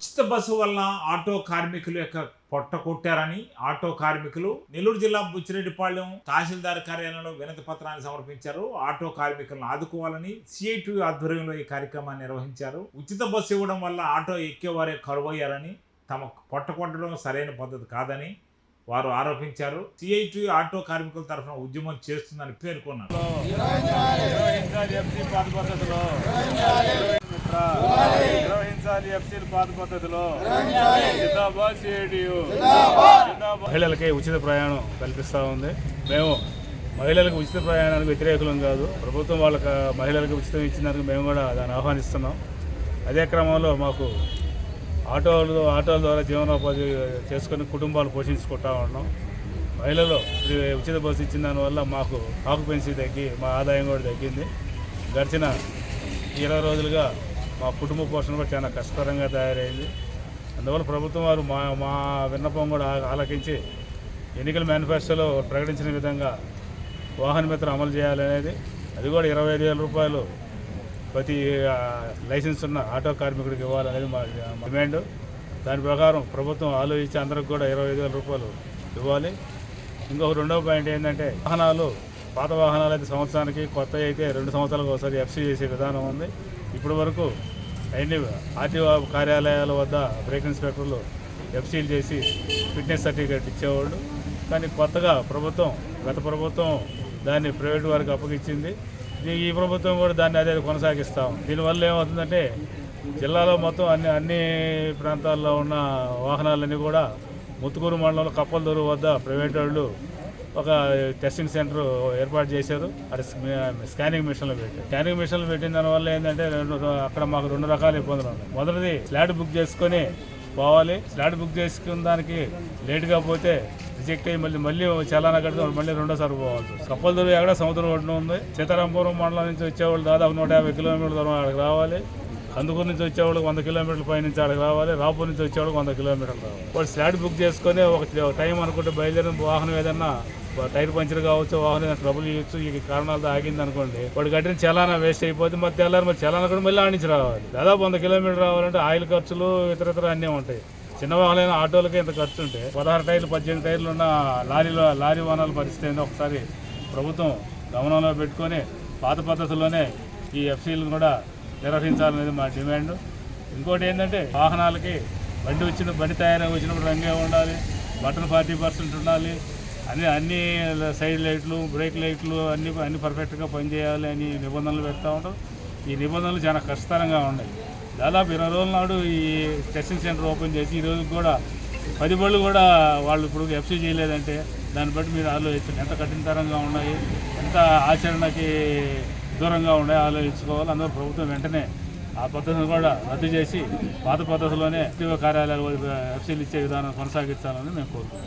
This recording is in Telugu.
ఉచిత బస్సు వలన ఆటో కార్మికుల యొక్క పొట్ట కొట్టారని ఆటో కార్మికులు నెల్లూరు జిల్లా బుచ్చిరెడ్డిపాళ్యం తహసీల్దార్ కార్యాలయంలో వినతి పత్రాన్ని సమర్పించారు ఆటో కార్మికులను ఆదుకోవాలని సిఐటి ఆధ్వర్యంలో ఈ కార్యక్రమాన్ని నిర్వహించారు ఉచిత బస్సు ఇవ్వడం వల్ల ఆటో ఎక్కేవారే కరువయ్యారని తమ పొట్ట కొట్టడం సరైన పద్ధతి కాదని వారు ఆరోపించారు సిఐటి ఆటో కార్మికుల తరఫున ఉద్యమం చేస్తుందని పేర్కొన్నారు పాత పద్ధతిలో. మహిళలకి ఉచిత ప్రయాణం కల్పిస్తూ ఉంది. మేము మహిళలకు ఉచిత ప్రయాణానికి వ్యతిరేకులం కాదు. ప్రభుత్వం వాళ్ళకి మహిళలకు ఉచితం ఇచ్చినందుకు మేము కూడా దాన్ని ఆహ్వానిస్తున్నాం. అదే క్రమంలో మాకు ఆటోలు ఆటోల ద్వారా జీవనోపాధి చేసుకొని కుటుంబాలు పోషించుకుంటా ఉన్నాం. మహిళలు ఉచిత బస్సు ఇచ్చిన దానివల్ల మాకు ఆకుపెన్సీ తగ్గి మా ఆదాయం కూడా తగ్గింది. గడిచిన ఇరవై రోజులుగా మా కుటుంబ పోషణ కూడా చాలా కష్టతరంగా తయారైంది. అందువల్ల ప్రభుత్వం వారు మా మా విన్నపం కూడా ఆలకించి ఎన్నికల మేనిఫెస్టోలో ప్రకటించిన విధంగా వాహన మిత్ర అమలు చేయాలనేది. అది కూడా ఇరవై ఐదు వేల రూపాయలు ప్రతి లైసెన్స్ ఉన్న ఆటో కార్మికుడికి ఇవ్వాలనేది మా మా డిమాండ్. దాని ప్రకారం ప్రభుత్వం ఆలోచించి అందరికి కూడా ఇరవై ఐదు వేల రూపాయలు ఇవ్వాలి. ఇంకొక రెండవ పాయింట్ ఏంటంటే వాహనాలు పాత వాహనాలు అయితే సంవత్సరానికి కొత్త అయితే రెండు సంవత్సరాలకు ఒకసారి ఎఫ్సీ చేసే విధానం ఉంది. ఇప్పటి వరకు అన్ని ఆర్టీఓ కార్యాలయాల వద్ద బ్రేక్ ఇన్స్పెక్టర్లు ఎఫ్సీలు చేసి ఫిట్నెస్ సర్టిఫికేట్ ఇచ్చేవాళ్ళు. కానీ కొత్తగా ప్రభుత్వం గత ప్రభుత్వం దాన్ని ప్రైవేట్ వారికి అప్పగించింది ఈ- ఈ ప్రభుత్వం కూడా దాన్ని అదే కొనసాగిస్తాం దీనివల్ల ఏమవుతుందంటే జిల్లాలో మొత్తం అన్ని అన్ని ప్రాంతాల్లో ఉన్న వాహనాలన్నీ కూడా ముత్తుకూరు మండలంలో కప్పలదూరు వద్ద ప్రైవేట్ వాళ్ళు ఒక టెస్టింగ్ సెంటర్ ఏర్పాటు చేశారు. అక్కడ స్కానింగ్ మిషన్లు పెట్టారు. స్కానింగ్ మిషన్లు పెట్టిన దానివల్ల ఏంటంటే రెండు అక్కడ మాకు రెండు రకాల ఇబ్బందులు ఉన్నాయి. మొదటిది స్లాట్ బుక్ చేసుకొని పోవాలి. స్లాట్ బుక్ చేసుకున్న దానికి లేట్గా పోతే రిజెక్ట్ అయ్యి మళ్ళీ మళ్ళీ చలానా కడితే మళ్ళీ రెండోసారి పోవాలి కప్పలదూరు ఎక్కడ సముద్రం ఒడ్డున ఉంది. సీతారాంపురం మండలం నుంచి వచ్చేవాళ్ళు దాదాపు నూట యాభై కిలోమీటర్ల దూరం అక్కడికి రావాలి. కందుకూరు నుంచి వచ్చేవాళ్ళకి వంద కిలోమీటర్ల పై నుంచి అక్కడికి రావాలి. రాపూర్ నుంచి వచ్చేవాళ్ళకి వంద కిలోమీటర్లు రావాలి వాళ్ళు స్లాట్ బుక్ చేసుకొని ఒక టైం అనుకుంటే బయలుదేరిన వాహనం ఏదన్నా టైర్ పంచర్ కావచ్చు వాహనం ట్రబుల్ ఇవ్వచ్చు ఈ కారణాలతో ఆగింది అనుకోండి. వాడు కట్టిన చలానా వేస్ట్ అయిపోతే మరి తెల్లారి మరి చలానా కూడా మళ్ళీ ఆడించి రావాలి. దాదాపు వంద కిలోమీటర్ రావాలంటే ఆయిల్ ఖర్చులు ఇతర ఇతర అన్నీ ఉంటాయి. చిన్న వాహనమైన ఆటోలకి ఇంత ఖర్చు ఉంటే పదహారు టైర్లు పద్దెనిమిది టైర్లు ఉన్న లారీలో లారీ వాహనాల పరిస్థితి ఏందో ఒకసారి ప్రభుత్వం గమనంలో పెట్టుకొని పాత పద్ధతిలోనే ఈ ఎఫ్సీలు కూడా నిర్వహించాలనేది మా డిమాండ్. ఇంకోటి ఏంటంటే వాహనాలకి బండి వచ్చిన బండి తయారై వచ్చినప్పుడు రంగే ఉండాలి? బటన్ ఫార్టీ పర్సెంట్ ఉండాలి? అన్ని అన్ని సైడ్ లైట్లు బ్రేక్ లైట్లు అన్ని అన్ని పర్ఫెక్ట్గా పనిచేయాలి అని నిబంధనలు పెడతా ఉంటాం. ఈ నిబంధనలు చాలా కష్టతరంగా ఉన్నాయి. దాదాపు ఇరవై రోజుల నాడు ఈ టెస్టింగ్ సెంటర్ ఓపెన్ చేసి ఈ రోజు కూడా పది బళ్ళు కూడా వాళ్ళు ఇప్పుడు ఎఫ్సీ చేయలేదంటే దాన్ని బట్టి మీరు ఆలోచించండి. ఎంత కఠినతరంగా ఉన్నాయి ఎంత ఆచరణకి దూరంగా ఉన్నాయి ఆలోచించుకోవాలి. అందరూ ప్రభుత్వం వెంటనే ఆ పద్ధతిని కూడా రద్దు చేసి పాత పద్ధతిలోనే ఉద్యోగ కార్యాలయాలు ఎఫ్సీలు ఇచ్చే విధానం కొనసాగించాలని మేము కోరుకుంటున్నాం.